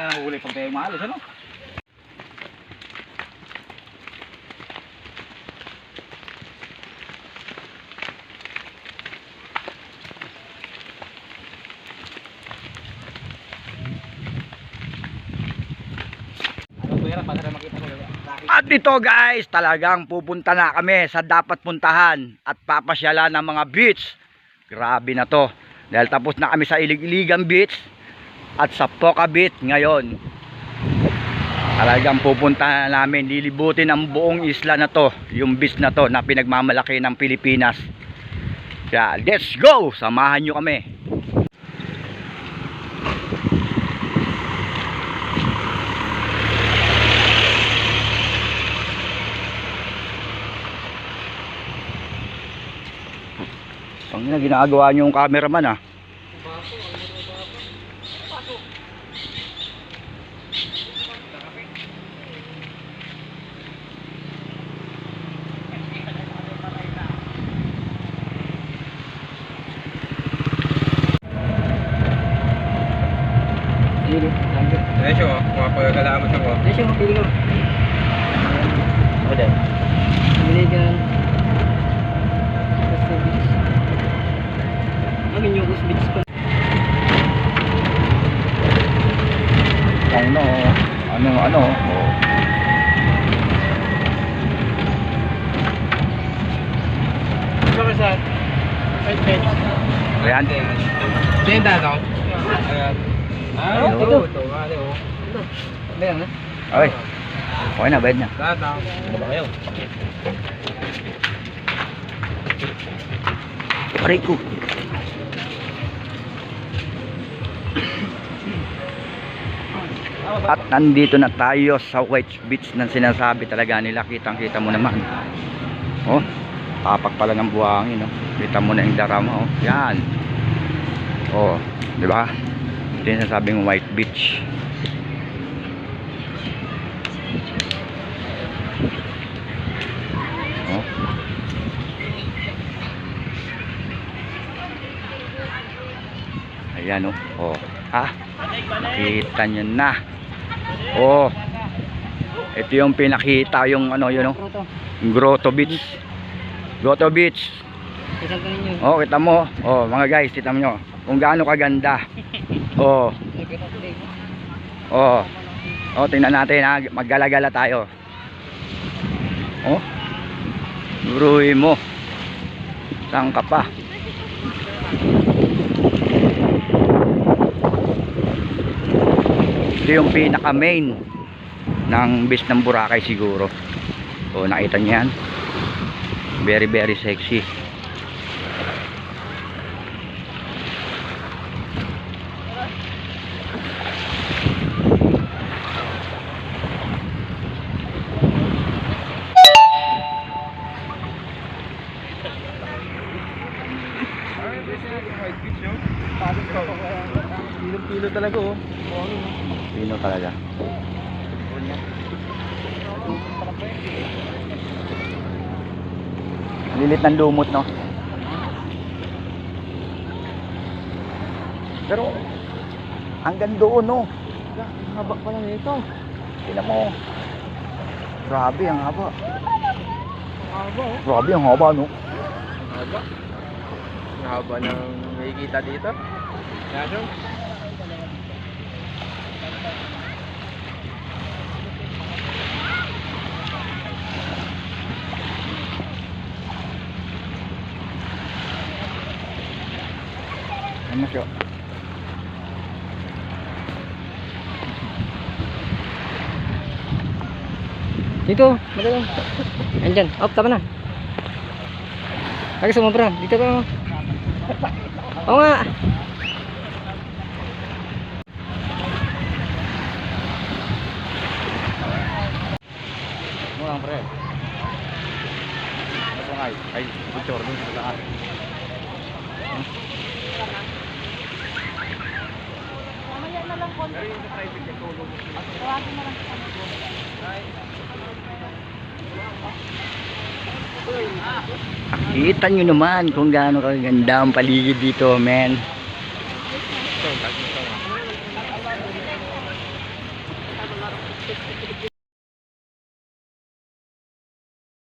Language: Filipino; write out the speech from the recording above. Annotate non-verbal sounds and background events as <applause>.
na huli pag tayo maalis, ano? Ano At ito guys, talagang pupunta na kami sa dapat puntahan at papasyalan ng mga beach. Grabe na to. Dahil tapos na kami sa Ilig-Iligan Beach at sa Poca Beach ngayon. Talagang pupunta na namin, lilibutin ang buong isla na to, yung beach na to na pinagmamalaki ng Pilipinas. Kaya let's go! Samahan nyo kami. Ang ina, ginagawa nyo yung cameraman ah. Presyo, mga pagkakalamot ako. Presyo, pili ka. O dahil. Pili ka. Amin yung Beach pa. Ano, ano, ano. Oh. Ayan. Tenda, no? Ayan. Ah, ito. Ito, ano. Ayan na. Oy. Okay na, bayad na. Tata. Ano ba kayo? Aray At nandito na tayo sa White Beach na sinasabi talaga nila. Kitang kita mo naman. Oh, tapak pala ng buhangin. Oh. Kita mo na yung darama. Oh. Yan. Oh, di ba? Ito yung White Beach. Oh. Ayan oh. Oh. Ha? Kita nyo na. Oh. Ito yung pinakita yung ano yun oh. Grotto Beach. Grotto Beach. Oh, kita mo. Oh, mga guys, kita mo kung gaano kaganda. <laughs> Oh. Oh. Oh, tingnan natin ha. Maggalagala tayo. Oh. Buruhin mo. Saan ka pa? Ito yung pinaka main ng beach ng Boracay siguro. Oh, nakita niyo yan. Very very sexy. Pilo talaga, oh. Pino talaga. Lilit ng lumot, no? Pero, hanggang doon, no? Haba pala nito. Tingnan mo. Grabe, ang haba. Haba oh. Grabe, ang haba, no? Haba. Ang haba ng makikita dito. Yaso? Ano siya? Dito, madali. Andyan, up, tama na. Lagi sumobra, dito ka. oh. Oo nga. Mo lang, pre. Ito nga, ay, picture dun sa taas. Kita nyo naman kung gaano kaganda ang paligid dito, men.